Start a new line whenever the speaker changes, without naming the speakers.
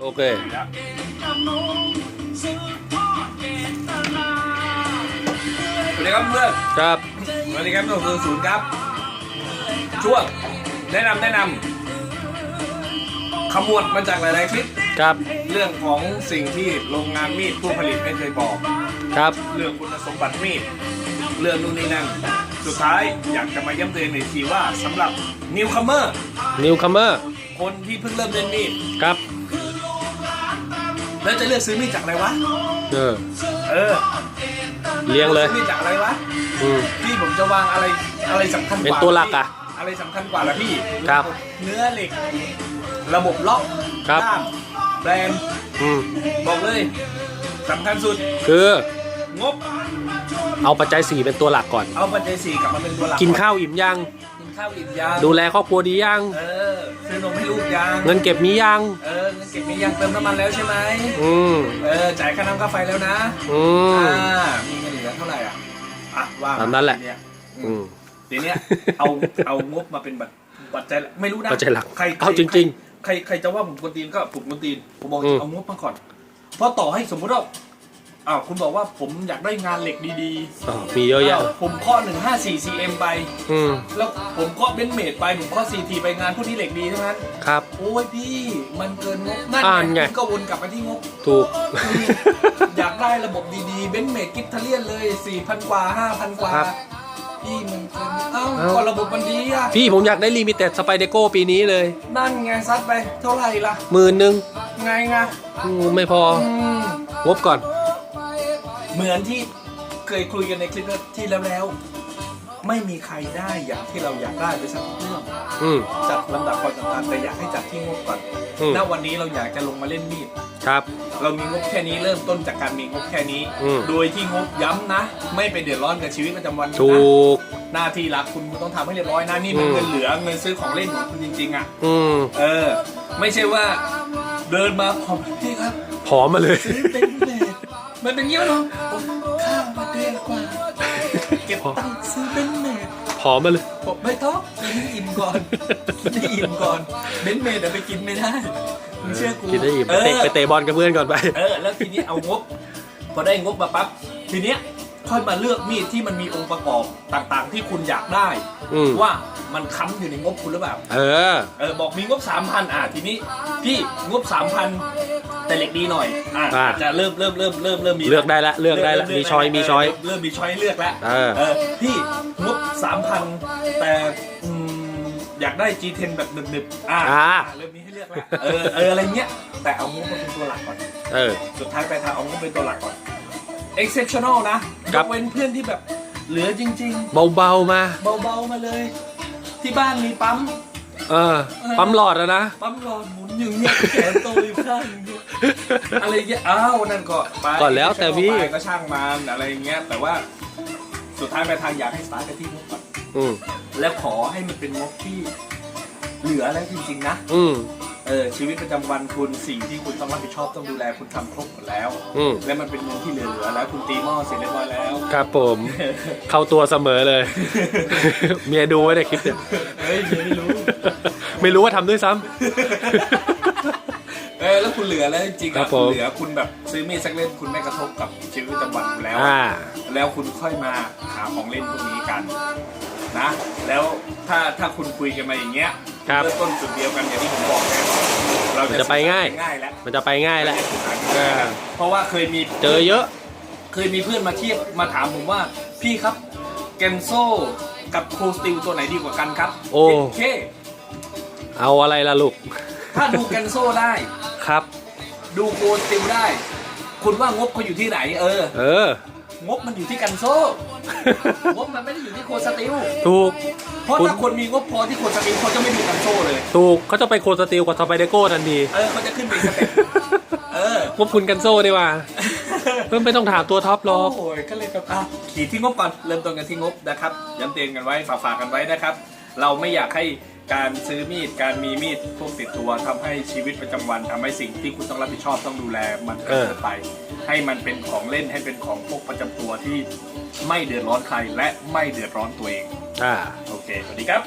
โอเค
สวัสดีครับเพื่อน
ครับ
สวัสดีครับตัวคือศูนย์ครับ ช่วงแนะนำแนะนำขมวดมาจากหลายๆคลิป
ครับ
เรื่องของสิ่งที่โรงงานมีดผู้ผลิตไม่เคยบอก
ครับ
เรื่องคุณสมบัติมีด เรื่องนู่นนี่นั่น สุดท้ายอยากจะมาย้ำเตือนอีกทีว่าสำหรับนิวคัมเมอร์
นิวคัมเมอร์
คนที่เพิ่งเริ่มเล่นมีด
ครับ
แล้วจะเลือกซื้อมีดจากอะไรวะ
เออ
เออ
เลี้ยงเลย
ซื้อมีดจากอะไรวะ
อืม
พี่ผมจะวางอะไรอะไรสำคัญกว่า
เป็นตัวหลักอะ
อะไรสำคัญกว่าละพี่
ครับ
เนื้อเหล็ก ระบบล็อก
ครับ
ด้ามแบรนด์
อืม
บอกเลยสำคัญสุด
คือ
งบ
เอาปัจจัยสี่เป็นตัวหลักก่อน
เอาปัจจัยสี่กลับมาเป็นตัวหลัก
กินข้าวอิ่มยัง
กินข้าวอิ่มยัง
ดูแลครอบครัวดียัง
เออซื้อนมให้ลูกยัง
เงินเก็บมียัง
เอ อเงินเก็บมียังเติมน้ำมันแล้วใช่ไหม
อืม
เออจ่ายค่าน้ำค่าไฟแล้วนะ
อืม
อ่ามีเงินเหลือเท่าไหร่อะอะว่ามา
ตามนั้นแหละ
ทีเย
อืม
ทีเนี้ยเอาเอางบมาเป็นแบบปัจจัยหลักไม่รู้นะ
ปัจจัยหลัก
ใคร
เอาจริง
ๆ ใครใครจะว่าผมกวนตีนก็ผมกวนตีนผมบอก
อืม
เอางบมาก่อน เพราะต่อให้สมมติว่า อ้าวคุณบอกว่าผมอยากได้งานเหล็กดี
อ๋อมีเยอะแยะ
อ้าวผมเคาะ154 cm ไป
อืม
แล้วผมเคาะเบนซ์เมดไปผมเคาะ CT ไปงานพวกนี้เหล็กดีทั้งนั้น
ครับ
โอ้ยพี่มันเกินงบนั่น
อ่านไง
คุณก็วนกลับมาที่งบ
ถูก
อยากได้ระบบดีๆ เบนซ์เมดกิฟทเลียนเลย 4,000 กว่า 5,000 กว่า
ครับ
พี่มันเกินเอ้า
เอ้า
ก็ระบบมันดีอะ
พี่ผมอยากได้ลิมิเต็ดสไปเดโก้ปีนี้เลย
นั่นไงซัดไป เท่าไหร่ล่ะ
หมื่นหนึ่ง
ไงไง
อืมไม่พอ
อืม
งบก่อน
เหมือนที่เคยคุยกันในคลิปที่แล้วแล้ว ไม่มีใครได้อย่างที่เราอยากได้ไปสักทุกเรื่อง
อืม
จัดลำดับความสำคัญแต่อยากให้จัดที่งบก่อน
อืม
ณวันนี้เราอยากจะลงมาเล่นมีด
ครับ
เรามีงบแค่นี้เริ่มต้นจากการมีงบแค่นี้
อืม
โดยที่งบย้ำนะ ไม่ไปเดือดร้อนกับชีวิตประจำวันคุณ
ถู
นะ
ก
หน้าที่หลักคุณต้องทำให้เรียบร้อยนะนี่มัน
อืม
เงินเหลือเงินซื้อของเล่นของคุณจริงๆอะ
อืม
เออ ไม่ใช่ว่า เดินมาขอพี่ครับ
ผอมมาเลย
ซื้อเป็นเบส มันเป็นเงี้ยเนาะข้าวมาเดือนกว่าเก็บตังค์ซื้อเป็นเบส
ผอมมาเลย
บอกไม่ต้องกินให้อิ่มก่อนกินให้อิ่มก่อนเบนเมดอะไปกินไม่ได้มึงเชื่อกู
กินได้อิ่ม
เอ
ไปเตะ
อ
ไปเตะบอลกับเพื่อนก่อนไป
เออแล้วทีนี้เอางบพอได้งบมาปั๊บทีเนี้ยค่อยมาเลือกมีดที่มันมีองค์ประกอบต่างๆ ที่คุณอยากได้
อืม
ว่ามันค้ำอยู่ในงบคุณหรือเปล่า
เออ
เออบอกมีงบสามพันอะทีนี้ พี่งบสามพัน แต่เหล็กดีหน่อยอะ
อ่า
อาจจะเริ่มเริ่มเริ่มเริ่มเริ่มมี
เลือกได้ละเลือกได้ละ
เริ่
มีช้อย
ได้
มีช้อย
เเริ่มมีช้อยให้เลือกแล้ว
เออ
เออ พี่งบสามพันแต่อืมอยากได้ G10 แบบหนึบๆอ่า
อ่า
เริ่มมีให้เลือกแล้วเออเอออะไรเงี้ยแต่เอางบมาเป็นตัวหลักก่อน
เออ
สุดท้ายไปลายทางเอางบเป็นตัวหลักก่อน exceptional นะย
ครับ
กเว้นเพื่อนที่แบบเหลือจริง
เบาๆมา
ๆเบาๆมาเลย ที่บ้านมีปั๊ม
เออปั๊มหลอดอะนะ
ปั๊มหลอดหมุนอย่างเงี้ยแขนโตอยู่ข้างอย่างเงี้ยอะไรเงี้ยอ้าวนั่นก็ไป
ก่อนแล้วแต่พี่
ไปก็ช่างมันอะไรเงี้ยแต่ว่าสุดท้ายไปลายทางอยากให้สตาร์ทกันที่งบก่อน
อืม
แล้วขอให้มันเป็นงบที่เหลือแล้วจริงๆนะ
อืม
เออชีวิตประจำวันคุณสิ่งที่คุณต้องรับผิดชอบต้องดูแลคุณทำครบหมดแล้ว
อืม
และมันเป็นเงินที่เหลือๆแล้วคุณตีหม้อเสร็จเรียบร้อยแล้ว
ครับผม เข้าตัวเสมอเลย เมียดูไว้ในคลิปเนี่ย
เฮ้ยไม่รู้
ไม่รู้ว่าทำด้วยซ้
เออแล้วคุณเหลือแล้วจริงๆ
ครั
อะ
บผม
คุณเหลือคุณแบบซื้อมีดสักเล่มคุณไม่กระทบกับชีวิตประจำวันคุณแล้วำ
อ่า
แล้วคุณค่อยมาหาของเล่นพวกนี้กันนะ แล้วถ้าถ้าคุณคุยกันมาอย่างเงี้ย
ครับ
เริ่มต้นจุดเดียวกันอย่างที่ผมบอกไงเรา
มันจะไปง่าย
ง่ายแล้ว
มันจะไปง่ายแหละ
เออเพราะว่าเคยมี
เจอเยอะ
เคยมีเพื่อนมาเทียบมาถามผมว่าพี่ครับเกนโซกับโคสติลตัวไหนดีกว่ากันครับ
โอ้
เค
เอาอะไรล่ะลูก
ถ้าดูเกนโซได้
ครับ
ดูโคสติลได้ คุณว่างบเขาอยู่ที่ไหน เออ
เออ
งบมันอยู่ที่กันโซงบมันไม่ได้อยู่ที่โคสติล
ถูก
เพราะ
คุณ
ถ้าคนมีงบพอที่โคสติลเขาจะไม่ดูกันโซเลย
ถูกเขาจะไปโคสติลกับสไปเดโก้ทันที
เออเขาจะขึ้นไปสเต็ปเออ
งบคุณกันโซ่ดีกว่าเพิ่มไม่ต้องถามตัวท็อปหรอก
โอ้ยก็เลยแบบอะขีดที่งบก่อนเริ่มต้นกันที่งบนะครับย้ำเตือนกันไว้ฝากฝากกันไว้นะครับ เราไม่อยากให้ การซื้อมีดการมีมีดพกติดตัวทำให้ชีวิตประจำวันทำให้สิ่งที่คุณต้องรับผิดชอบต้องดูแลมันเกินไป ให้มันเป็นของเล่นให้เป็นของพกประจำตัวที่ไม่เดือดร้อนใครและไม่เดือดร้อนตัวเอง
อ่า
โอเคสวัสดีครับ